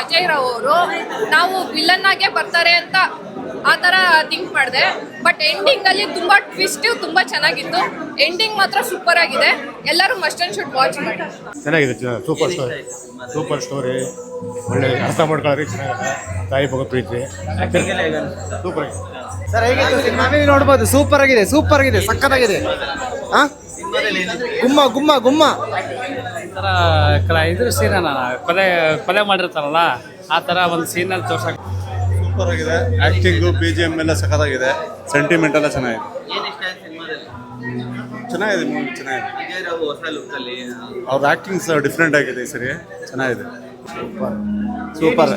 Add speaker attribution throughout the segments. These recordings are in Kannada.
Speaker 1: ಅಜಯ್ ರಾವ್ ಅವರು ನಾವು ವಿಲನ್ ಆಗೇ ಬರ್ತಾರೆ ಅಂತ ಆ ತರ ಥಿಂಕ್ ಮಾಡಿದೆ. ಬಟ್ ಎಂಡಿಂಗ್ ಅಲ್ಲಿ ತುಂಬಾ ಟ್ವಿಸ್ಟ್ ತುಂಬಾ ಚೆನ್ನಾಗಿತ್ತು. ಎಂಡಿಂಗ್ ಮಾತ್ರ ಸೂಪರ್ ಆಗಿದೆ. ಎಲ್ಲರೂ ಮಸ್ಟ್ ಅಂಡ್ ಶುಡ್ ವಾಚ್ ಮಾಡಿ.
Speaker 2: ಚೆನ್ನಾಗಿದೆ ಸೂಪರ್ ಸ್ಟೋರಿ ಸೂಪರ್ ಸ್ಟೋರಿ ಒಳ್ಳೆ ಅರ್ಥ ಮಾಡ್ಕೊಳ್ಳಿ ಚೆನ್ನಾಗಿದೆ. ತಾಯಿ ಬಗ್ಗೆ ಪ್ರೀತಿ. ಸೂಪರ್ ಆಗಿದೆ.
Speaker 3: ಸರ್ ಹೇಗಿತ್ತು ಸಿನಿಮಾ? ನೋಡ್ಬೋದು. ಸೂಪರ್ ಆಗಿದೆ. ಸೂಪರ್ ಆಗಿದೆ. ಸಖತ್ತಾಗಿದೆ. ಹಾ ಗುಮ್ಮ ಗುಮ್ಮ ಗುಮ್ಮ.
Speaker 4: ಥರ ಕಲ ಇದ್ರ ಸೀನ ಕೊಲೆ ಕೊಲೆ ಮಾಡಿರ್ತಾರಲ್ಲ ಆ ಥರ ಒಂದು ಸೀನಲ್ಲಿ ತೋರ್ಸಕ್ಕೆ
Speaker 5: ಸೂಪರ್ ಆಗಿದೆ ಆ್ಯಕ್ಟಿಂಗು ಬಿ ಜಿ ಎಂ ಎಲ್ಲ ಸಖತ್ತಾಗಿದೆ. ಸೆಂಟಿಮೆಂಟ್ ಎಲ್ಲ ಚೆನ್ನಾಗಿದೆ. ಚೆನ್ನಾಗಿದೆ ಮೂವಿ ಚೆನ್ನಾಗಿದೆ. ಅವ್ರ ಆಕ್ಟಿಂಗ್ಸ್ ಡಿಫ್ರೆಂಟ್ ಆಗಿದೆ ಈ ಸರಿ. ಚೆನ್ನಾಗಿದೆ.
Speaker 3: ಸೂಪರ್ ಸೂಪರ್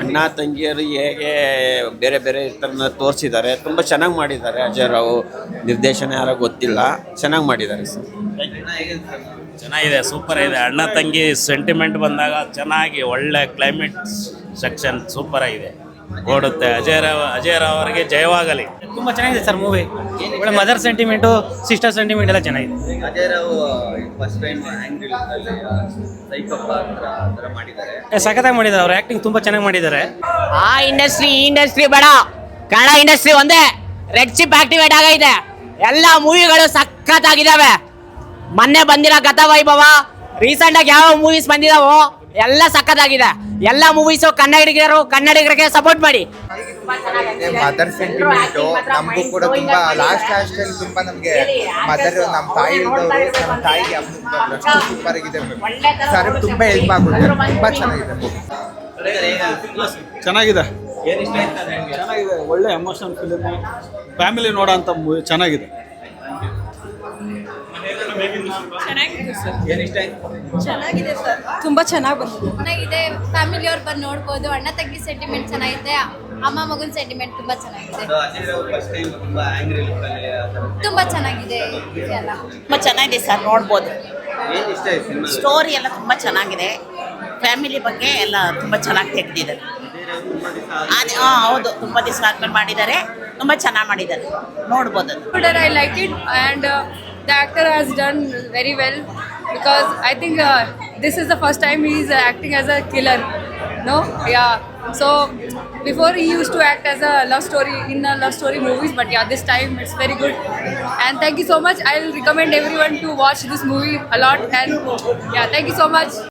Speaker 6: ಅಣ್ಣ ತಂಗಿಯರು ಹೇಗೆ ಬೇರೆ ಬೇರೆ ಥರನ ತೋರಿಸಿದ್ದಾರೆ. ತುಂಬ ಚೆನ್ನಾಗಿ ಮಾಡಿದ್ದಾರೆ ಅಜಯ್ ರಾವ್. ನಿರ್ದೇಶನ ಯಾರೋ ಗೊತ್ತಿಲ್ಲ. ಚೆನ್ನಾಗಿ ಮಾಡಿದ್ದಾರೆ ಸರ್.
Speaker 7: ಚೆನ್ನಾಗಿದೆ ಸೂಪರ್ ಇದೆ. ಅಣ್ಣ ತಂಗಿ ಸೆಂಟಿಮೆಂಟ್ ಬಂದಾಗ ಚೆನ್ನಾಗಿ ಒಳ್ಳೆ ಕ್ಲೈಮೇಟ್ ಸೆಕ್ಷನ್ ಸೂಪರ್ ಆಗಿದೆ. ಓಡುತ್ತೆ. ಅಜಯ್ ರಾವ್ ಅಜಯ್ ರಾವ್ ಅವರಿಗೆ ಜಯವಾಗಲಿ.
Speaker 4: ತುಂಬ ಚೆನ್ನಾಗಿದೆ ಸರ್ ಮೂವಿ ಒಳ್ಳೆ ಮದರ್ ಸೆಂಟಿಮೆಂಟು ಸಿಸ್ಟರ್ ಸೆಂಟಿಮೆಂಟ್ ಎಲ್ಲ ಚೆನ್ನಾಗಿದೆ.
Speaker 6: ಅಜಯ್ ರಾವ್ ಫಸ್ಟ್ ಟೈಮ್
Speaker 4: ಸಖತ್ತಾಗಿ ಮಾಡಿದ್ದಾರೆ ಅವ್ರ. ಆ್ಯಕ್ಟಿಂಗ್ ತುಂಬ ಚೆನ್ನಾಗಿ ಮಾಡಿದ್ದಾರೆ.
Speaker 8: ಆ ಇಂಡಸ್ಟ್ರಿ ಈ ಇಂಡಸ್ಟ್ರಿ ಬೇಡ. ಕನ್ನಡ ಇಂಡಸ್ಟ್ರಿ ಒಂದೇ. ರೆಡ್ ಚಿಪ್ ಆಕ್ಟಿವೇಟ್ ಆಗೈತೆ. ಎಲ್ಲ ಮೂವಿಗಳು ಸಖತ್ತಾಗಿದ್ದಾವೆ. ಮೊನ್ನೆ ಬಂದಿರೋ ಗತವೈಭವ ರೀಸೆಂಟ್ ಆಗಿ ಯಾವ ಮೂವೀಸ್ ಬಂದಿದಾವೋ ಎಲ್ಲ ಸಖತ್ತಾಗಿದೆ. ಎಲ್ಲ ಮೂವೀಸ್ ಕನ್ನಡಿಗರು ಕನ್ನಡಿಗರಿಗೆ ಸಪೋರ್ಟ್ ಮಾಡಿ.
Speaker 3: ಮದರ್ ಸೆಂಟಿಮೆಂಟ್ ನಮಗೂ ಕೂಡ ತುಂಬಾ ಲಾಸ್ಟ್ ಲಾಸ್ಟ್ ಅಲ್ಲಿ ತುಂಬಾ ನಮ್ಗೆ ಮದರ್ ನಮ್ಮ ತಾಯಿ ಇದ್ದವರು ನಮ್ಮ ತಾಯಿಗೆ ಅಷ್ಟು ಸೂಪರ್ ಆಗಿದೆ ಸರ್ ತುಂಬಾ ಹೆಲ್ಪ್ ಆಗುತ್ತೆ ತುಂಬಾ ಚೆನ್ನಾಗಿದೆ
Speaker 5: ಚೆನ್ನಾಗಿದೆ. ಚೆನ್ನಾಗಿದೆ. ಒಳ್ಳೆ ಎಮೋಷನಲ್ ಫಿಲಿಮ್ ಫ್ಯಾಮಿಲಿ ಅಂತ ಮೂವಿ ಚೆನ್ನಾಗಿದೆ.
Speaker 1: ಚೆನ್ನಾಗಿದೆ ಸರ್. ತುಂಬಾ ಚೆನ್ನಾಗಿ ಬಂದಿದೆ.
Speaker 9: ಚೆನ್ನಾಗಿದೆ. ಫ್ಯಾಮಿಲಿ ಅವ್ರು ಬಂದು ನೋಡ್ಬೋದು. ಅಣ್ಣ ತಂಗಿ ಸೆಂಟಿಮೆಂಟ್ ಚೆನ್ನಾಗಿದೆ. ಅಮ್ಮ ಮಗನ ಸೆಂಟಿಮೆಂಟ್ ತುಂಬಾ ಚೆನ್ನಾಗಿದೆ.
Speaker 6: ಅಜಯ್ ಫಸ್ಟ್ ಟೈಮ್ ತುಂಬ
Speaker 9: ಚೆನ್ನಾಗಿದೆ. ತುಂಬಾ
Speaker 8: ತುಂಬ ಚೆನ್ನಾಗಿದೆ ಸರ್ ನೋಡ್ಬೋದು.
Speaker 6: ಏನು ಇಷ್ಟ ಆಯ್ತು
Speaker 8: ಸ್ಟೋರಿ ಎಲ್ಲ ತುಂಬಾ ಚೆನ್ನಾಗಿದೆ. ಫ್ಯಾಮಿಲಿ ಬಗ್ಗೆ ಎಲ್ಲ ತುಂಬಾ ಚೆನ್ನಾಗಿ ತೆಗೆದಿದ್ದಾರೆ. ಅದೇ ಹಾಂ ಹೌದು. ತುಂಬಾ ದಿವಸ ಆದ್ಮೇಲೆ ಮಾಡಿದ್ದಾರೆ. ತುಂಬಾ ಚೆನ್ನಾಗಿ ಮಾಡಿದ್ದಾರೆ. ನೋಡ್ಬೋದು
Speaker 1: I like it the actor has done very well because I think uh, this is the first time he is acting as a killer. No, yeah. So before he used to act as a love story in a love story movies, but yeah, this time it's very good. And thank you so much. I'll recommend everyone to watch this movie a lot. And yeah, thank you so much.